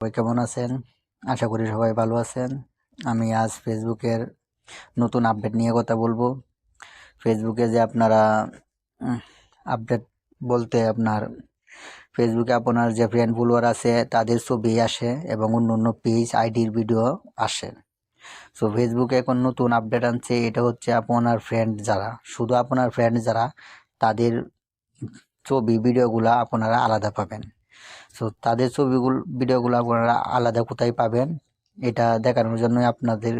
সবাই কেমন আছেন? আশা করি সবাই ভালো আছেন। আমি আজ ফেসবুকের নতুন আপডেট নিয়ে কথা বলব। ফেসবুকে যে আপনারা আপডেট বলতে আপনার ফেসবুকে আপনার যে ফ্রেন্ড ফলোয়ার আছে, তাদের ছবি আসে এবং অন্য অন্য পেজ আইডির ভিডিও আসে। সো ফেসবুকে এখন নতুন আপডেট আনছে, এটা হচ্ছে আপনার ফ্রেন্ড যারা। শুধু আপনার ফ্রেন্ড যারা, তাদের ছবি ভিডিওগুলো আপনারা আলাদা পাবেন। সো তাদের ছবিগুলো, ভিডিওগুলো আপনারা আলাদা কোথায় পাবেন? এটা দেখানোর জন্যই আপনাদের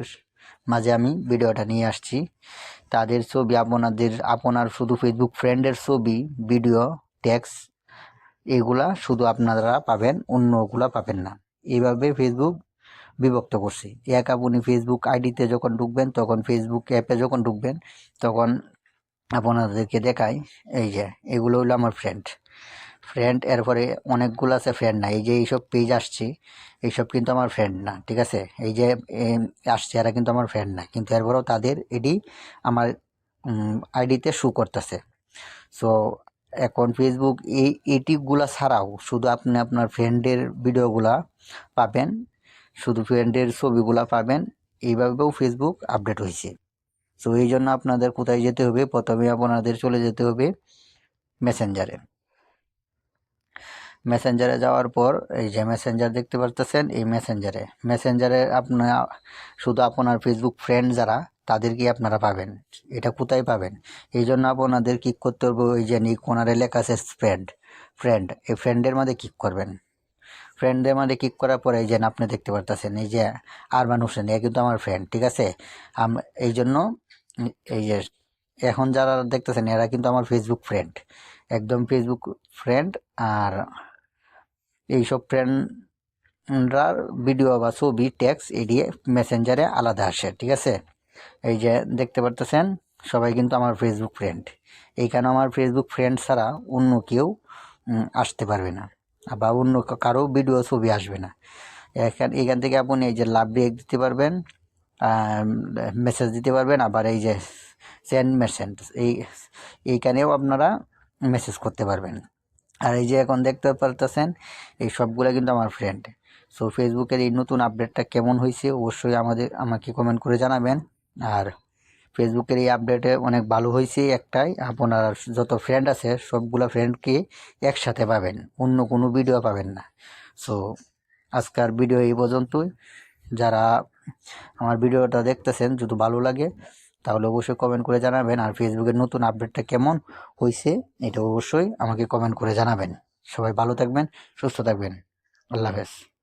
মাঝে আমি ভিডিওটা নিয়ে আসছি। তাদের ছবি আপনাদের, আপনার শুধু ফেসবুক ফ্রেন্ডের ছবি ভিডিও ট্যাক্স এগুলা শুধু আপনারা পাবেন, অন্যগুলা পাবেন না। এইভাবে ফেসবুক বিভক্ত করছি। এক আপনি ফেসবুক আইডিতে যখন ঢুকবেন, তখন ফেসবুক অ্যাপে যখন ঢুকবেন, তখন আপনাদেরকে দেখায়, এই যে, এগুলো হলো আমার ফ্রেন্ড ফ্রেন্ড এরপরে অনেকগুলো আছে ফ্রেন্ড না। এই যে এইসব পেজ আসছে, এইসব কিন্তু আমার ফ্রেন্ড না, ঠিক আছে? এই যে আসছে এরা কিন্তু আমার ফ্রেন্ড না। কিন্তু এরপরেও তাদের এটি আমার আইডিতে শু করতেছে। সো এখন ফেসবুক এই এটিগুলা ছাড়াও শুধু আপনি আপনার ফ্রেন্ডের ভিডিওগুলা পাবেন, শুধু ফ্রেন্ডের ছবিগুলা পাবেন, এইভাবেও ফেসবুক আপডেট হয়েছে। সো এই জন্য আপনাদের কোথায় যেতে হবে? প্রথমে আপনাদের চলে যেতে হবে মেসেঞ্জারে মেসেঞ্জারে যাওয়ার পর এই যে মেসেঞ্জার দেখতে পারতেছেন, এই মেসেঞ্জারে মেসেঞ্জারে আপনার শুধু আপনার ফেসবুক ফ্রেন্ড যারা তাদেরকে আপনারা পাবেন। এটা কোথায় পাবেন? এই জন্য আপনাদের ক্লিক করতে হবে ওই যে কোনারে লেখা আছে ফ্রেন্ড ফ্রেন্ড এই ফ্রেন্ডের মধ্যে ক্লিক করবেন। ফ্রেন্ডের মধ্যে ক্লিক করার পরে এই যে আপনি দেখতে পারতেছেন, এই যে আরমান হোসেন এ কিন্তু আমার ফ্রেন্ড ঠিক আছে? এই জন্য এই যে এখন যারা দেখতেছেন, এরা কিন্তু আমার ফেসবুক ফ্রেন্ড একদম ফেসবুক ফ্রেন্ড আর এইসব ফ্রেন্ডরার ভিডিও বা ছবি টেক্স এডিয়ে মেসেঞ্জারে আলাদা আসে, ঠিক আছে? এই যে দেখতে পারতেছেন, সবাই কিন্তু আমার ফেসবুক ফ্রেন্ড এইখানে আমার ফেসবুক ফ্রেন্ড ছাড়া অন্য কেউ আসতে পারবে না, বা অন্য কারও ভিডিও ছবি আসবে না। এখান এখান থেকে আপনি এই যে লাভ রিয়েক্ট দিতে পারবেন মেসেজ দিতে পারবেন, আবার এই যে সেন্ড মেসেজ এই, এইখানেও আপনারা মেসেজ করতে পারবেন। আর এই যে এখন দেখতে পারতেছেন, এই সবগুলো কিন্তু আমার ফ্রেন্ড সো ফেসবুকের এই নতুন আপডেটটা কেমন হয়েছে অবশ্যই আমাদের, আমাকে কমেন্ট করে জানাবেন। আর ফেসবুকের এই আপডেটে অনেক ভালো হয়েছে একটাই, আপনার যত ফ্রেন্ড আছে, সবগুলো ফ্রেন্ডকে একসাথে পাবেন, অন্য কোনো ভিডিও পাবেন না। সো আজকের ভিডিও এই পর্যন্তই। যারা আমার ভিডিওটা দেখতেছেন, যদি ভালো লাগে তাহলে অবশ্যই কমেন্ট করে জানাবেন। আর ফেসবুকের নতুন আপডেটটা কেমন হয়েছে এটা অবশ্যই আমাকে কমেন্ট করে জানাবেন। সবাই ভালো থাকবেন, সুস্থ থাকবেন। আল্লাহ হাফেজ।